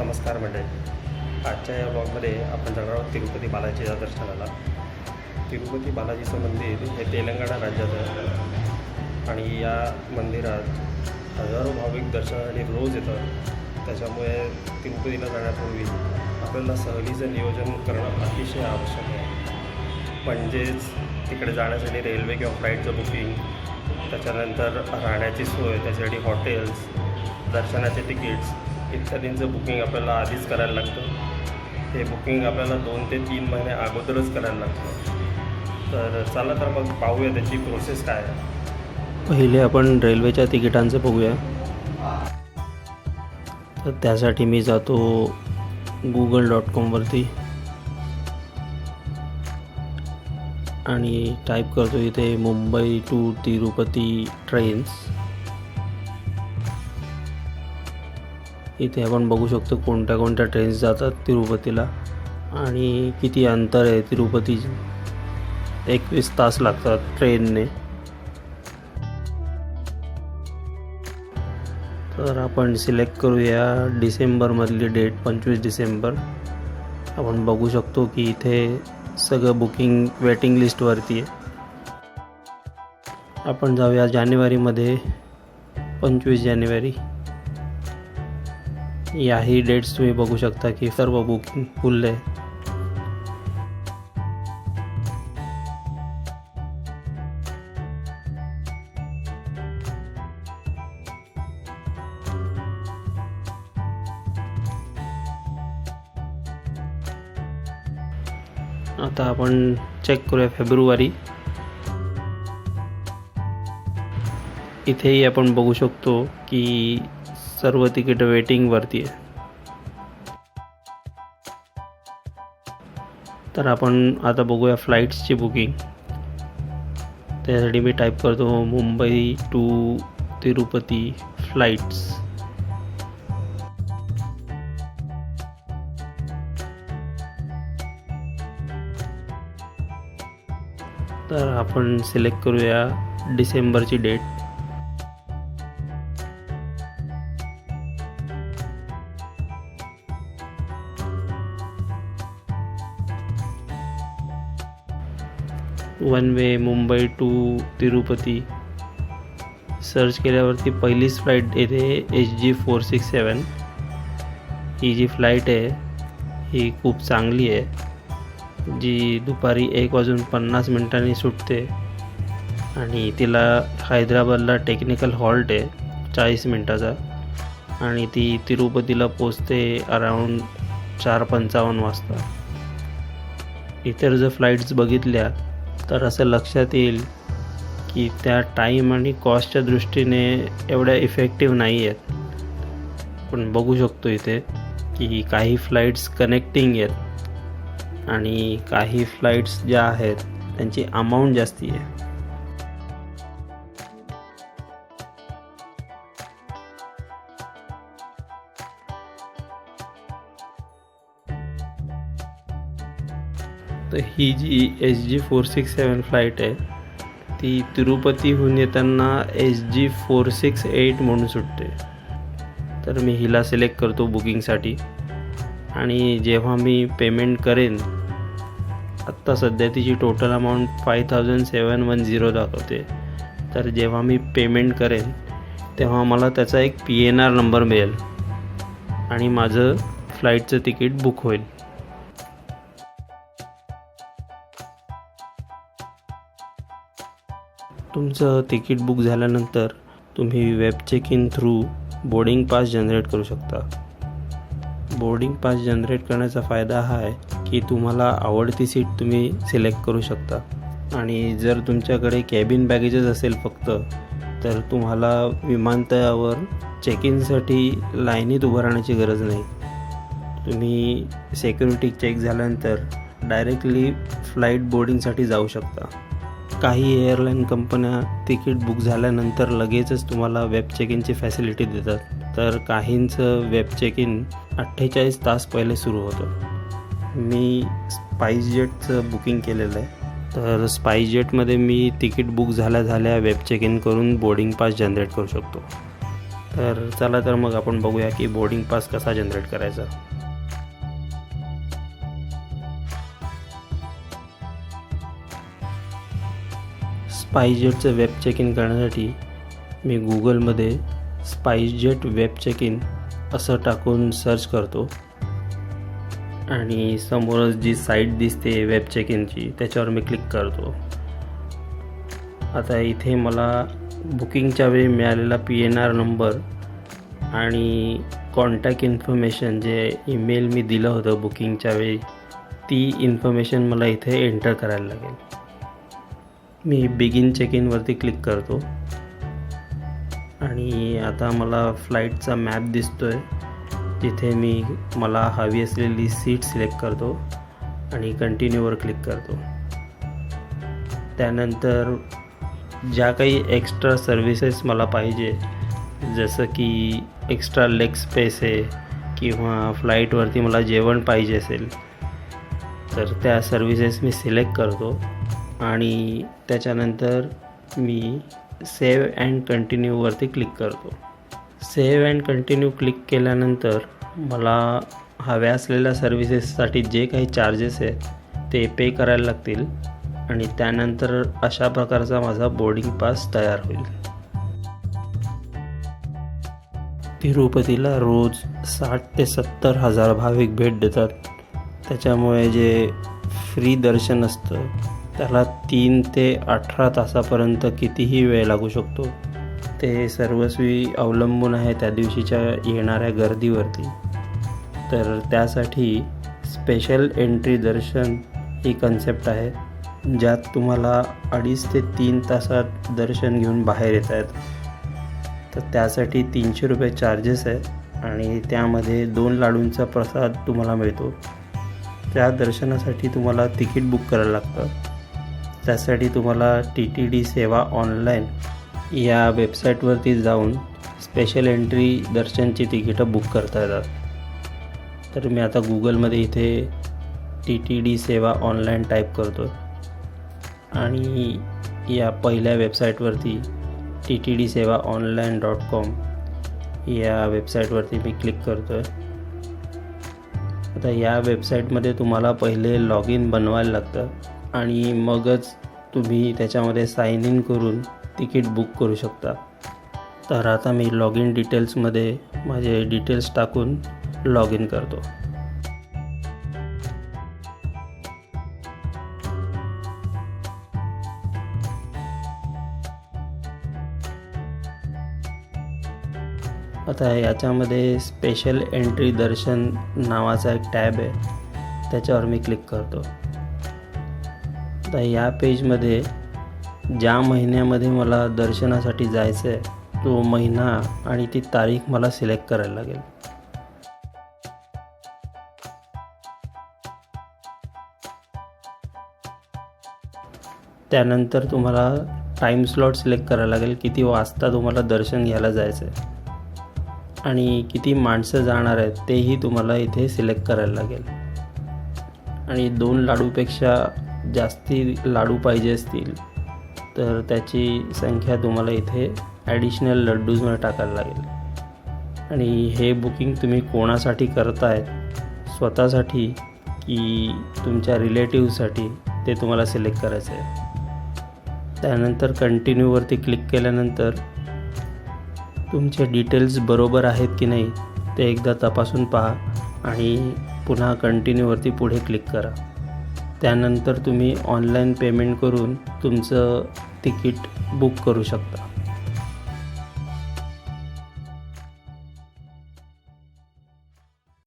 नमस्कार मंडळी. आजच्या या ब्लॉगमध्ये आपण जाणार आहोत तिरुपती बालाजीच्या दर्शनाला. तिरुपती बालाजीचं मंदिर हे तेलंगणा राज्यात आहे. आणि या मंदिरात हजारो भाविक दर्शनासाठी रोज येतात. त्याच्यामुळे तिरुपतीला जाण्यापूर्वी आपल्याला सहलीचं नियोजन करणं अतिशय आवश्यक आहे. म्हणजेच तिकडे जाण्यासाठी रेल्वे किंवा फ्लाईटचं बुकिंग त्याच्यानंतर राहण्याची सोय त्याच्यासाठी हॉटेल्स दर्शनाचे तिकीट्स इत्यादींचं बुकिंग आपल्याला आधीच करायला लागतं. हे बुकिंग आपल्याला दोन ते तीन महिने अगोदरच करायला लागतं. तर चला तर मग पाहूया त्याची प्रोसेस काय आहे. पहिले आपण रेल्वेच्या तिकिटांचं बघूया. तर त्यासाठी मी जातो गुगल डॉट कॉमवरती आणि टाईप करतो इथे मुंबई टू तिरुपती ट्रेन्स इथे आपण बघू शकतो कोणत्या कोणत्या ट्रेन्स जातात तिरुपतीला आणि किती अंतर आहे तिरुपती. एकवीस तास लागतात ट्रेनने तर आपण सिलेक्ट करूया डिसेंबरमधली डेट पंचवीस डिसेंबर. आपण बघू शकतो की इथे सगळं बुकिंग वेटिंग लिस्टवरती आहे. आपण जाऊया जानेवारीमध्ये पंचवीस जानेवारी. याही डेट्स तुम्ही बघू शकता की सर्व बुकिंग फुल आहे. आता आपण चेक करूया फेब्रुवारी. इथेही आपण बघू शकतो की सर्व तिकीट वेटिंगवरती आहे. तर आपण आता बघूया फ्लाईट्सची बुकिंग त्यासाठी मी टाईप करतो मुंबई टू तिरुपती फ्लाईट्स तर आपण सिलेक्ट करूया डिसेंबरची date one way Mumbai to Tirupati search केल्यावरती पहिलीच फ्लाईट येते H G four six seven ही जी फ्लाईट आहे ही खूप चांगली आहे. जी दुपारी एक वाजून पन्नास मिनिटांनी सुटते आणि तिला हैदराबादला टेक्निकल हॉल्ट आहे चाळीस मिनटाचा. आणि ती तिरुपतीला पोचते अराऊंड चार पंचावन्न वाजता. इतर जर फ्लाईट्स बघितल्या तर असं लक्षात येईल की त्या टाईम आणि कॉस्टच्या दृष्टीने एवढ्या इफेक्टिव्ह नाही आहेत पण बघू शकतो इथे की काही फ्लाईट्स कनेक्टिंग आहेत आणि काही फ्लाईट्स ज्या आहेत त्यांची अमाऊंट जास्ती आहे. तर ही जी S G four six seven flight आहे ती तिरुपतीहून येताना S G four six eight म्हणून सुटते. तर मी हिला सिलेक्ट करतो बुकिंगसाठी. आणि जेव्हा मी पेमेंट करेन आत्ता सध्या तिची total amount five thousand seven one zero दाखवते. तर जेव्हा मी पेमेंट करेन तेव्हा मला त्याचा एक पी एन आर नंबर मिळेल. आणि माझं फ्लाईटचं तिकीट बुक होईल. तुमचं तिकीट बुक झाल्यानंतर तुम्ही web check in through boarding pass generate करू शकता. बोर्डिंग पास जनरेट करण्याचा फायदा हा आहे की तुम्हाला आवडती सीट तुम्ही सिलेक्ट करू शकता. आणि जर तुमच्याकडे कॅबिन बॅगेजेस असेल फक्त तर तुम्हाला विमानतळावर चेक इनसाठी लाईनीत उभं राहण्याची गरज नाही. तुम्ही सेक्युरिटी चेक झाल्यानंतर डायरेक्टली फ्लाईट बोर्डिंगसाठी जाऊ शकता. काही एअरलाईन कंपन्या तिकीट बुक झाल्यानंतर लगेचच तुम्हाला वेब चेक इनची फॅसिलिटी देतात. तर काहींचं वेब चेक इन अठ्ठेचाळीस तास पहिले सुरू होतं. मी स्पाईसजेटचं बुकिंग केलेलं आहे. तर स्पाईसजेटमध्ये मी तिकीट बुक झाल्या झाल्या वेब चेक इन करून बोर्डिंग पास जनरेट करू शकतो. तर चला तर मग आपण बघूया की बोर्डिंग पास कसा जनरेट करायचा. स्पाईसजेटचं वेब चेक इन करण्यासाठी मी गुगलमध्ये स्पाईसजेट वेब चेक इन असं टाकून सर्च करतो. आणि समोरच जी साईट दिसते वेब चेक इनची त्याच्यावर मी क्लिक करतो. आता इथे मला बुकिंगच्या वेळी मिळालेला पी एन आर नंबर आणि कॉन्टॅक्ट इन्फॉर्मेशन जे ईमेल मी दिलं होतं बुकिंगच्या वेळी ती इन्फॉर्मेशन मला इथे एंटर करायला लागेल. मी बिगिन चेक इनवरती क्लिक करतो. आणि आता मला फ्लाईटचा मॅप दिसतो आहे तिथे मी मला हवी असलेली सीट सिलेक्ट करतो आणि कंटिन्यूवर क्लिक करतो. त्यानंतर ज्या काही एक्स्ट्रा सर्विसेस मला पाहिजे जसं की एक्स्ट्रा लेग स्पेस आहे किंवा फ्लाईटवरती मला जेवण पाहिजे असेल तर त्या सर्विसेस मी सिलेक्ट करतो. आणि त्याच्यानंतर मी सेव्ह अँड कंटिन्यूवरती क्लिक करतो. सेव्ह अँड कंटिन्यू क्लिक केल्यानंतर मला हव्या असलेल्या सर्विसेससाठी जे काही चार्जेस आहेत ते पे करायला लागतील आणि त्यानंतर अशा प्रकारचा माझा बोर्डिंग पास तयार होईल. तिरुपतीला रोज साठ ते सत्तर हजार भाविक भेट देतात. त्याच्यामुळे जे फ्री दर्शन असतं त्याला तीन ते अठरा तासापर्यंत कितीही वेळ लागू शकतो. ते सर्वस्वी अवलंबून आहे त्या दिवशीच्या येणाऱ्या गर्दीवरती. तर त्यासाठी स्पेशल एंट्री दर्शन ही कन्सेप्ट आहे ज्यात तुम्हाला अडीच ते तीन तासात दर्शन घेऊन बाहेर येत आहेत तर त्यासाठी तीनशे रुपये चार्जेस आहे आणि त्यामध्ये दोन लाडूंचा प्रसाद तुम्हाला मिळतो. त्या दर्शनासाठी तुम्हाला तिकीट बुक करायला लागतं. त्यासाठी तुम्हाला T T D Seva online या वेबसाईटवरती जाऊन स्पेशल एंट्री दर्शनची तिकीटं बुक करता येतात. तर मी आता गुगलमध्ये इथे T T D Seva online type करतो आणि या पहिल्या वेबसाईटवरती T T D Seva online dot com या वेबसाईटवरती मी क्लिक करतो आहे आता या वेबसाईटमध्ये तुम्हाला पहिले लॉग इन बनवायला लागतं. आणि मगच तुम्ही त्याच्यामध्ये साइन इन करून तिकीट बुक करू शकता. तर आता मी लॉग इन डिटेल्समध्ये माझे डिटेल्स टाकून लॉग इन करतो. आता याच्यामध्ये स्पेशल एंट्री दर्शन नावाचा एक टॅब आहे. त्याच्यावर मी क्लिक करतो. आता या पेजमध्ये ज्या महिन्यामध्ये मला दर्शनासाठी जायचं आहे तो महिना आणि ती तारीख मला सिलेक्ट करायला लागेल. त्यानंतर तुम्हाला टाईम स्लॉट सिलेक्ट करायला लागेल किती वाजता तुम्हाला दर्शन घ्यायला जायचं आहे आणि किती माणसं जाणार आहेत तेही तुम्हाला इथे सिलेक्ट करायला लागेल. आणि दोन लाडूपेक्षा जास्ती लाडू पाहिजे असतील तर त्याची संख्या तुम्हाला इथे ॲडिशनल लड्डूजमध्ये टाकायला लागेल. आणि हे बुकिंग तुम्ही कोणासाठी करताय स्वतःसाठी की तुमच्या रिलेटिव्हसाठी ते तुम्हाला सिलेक्ट करायचं आहे त्यानंतर कंटिन्यूवरती क्लिक केल्यानंतर तुमचे डिटेल्स बरोबर आहेत की नाही ते एकदा तपासून पहा आणि पुन्हा कंटिन्यूवरती पुढे क्लिक करा. त्यानंतर तुम्ही ऑनलाईन पेमेंट करून तुमचं तिकीट बुक करू शकता.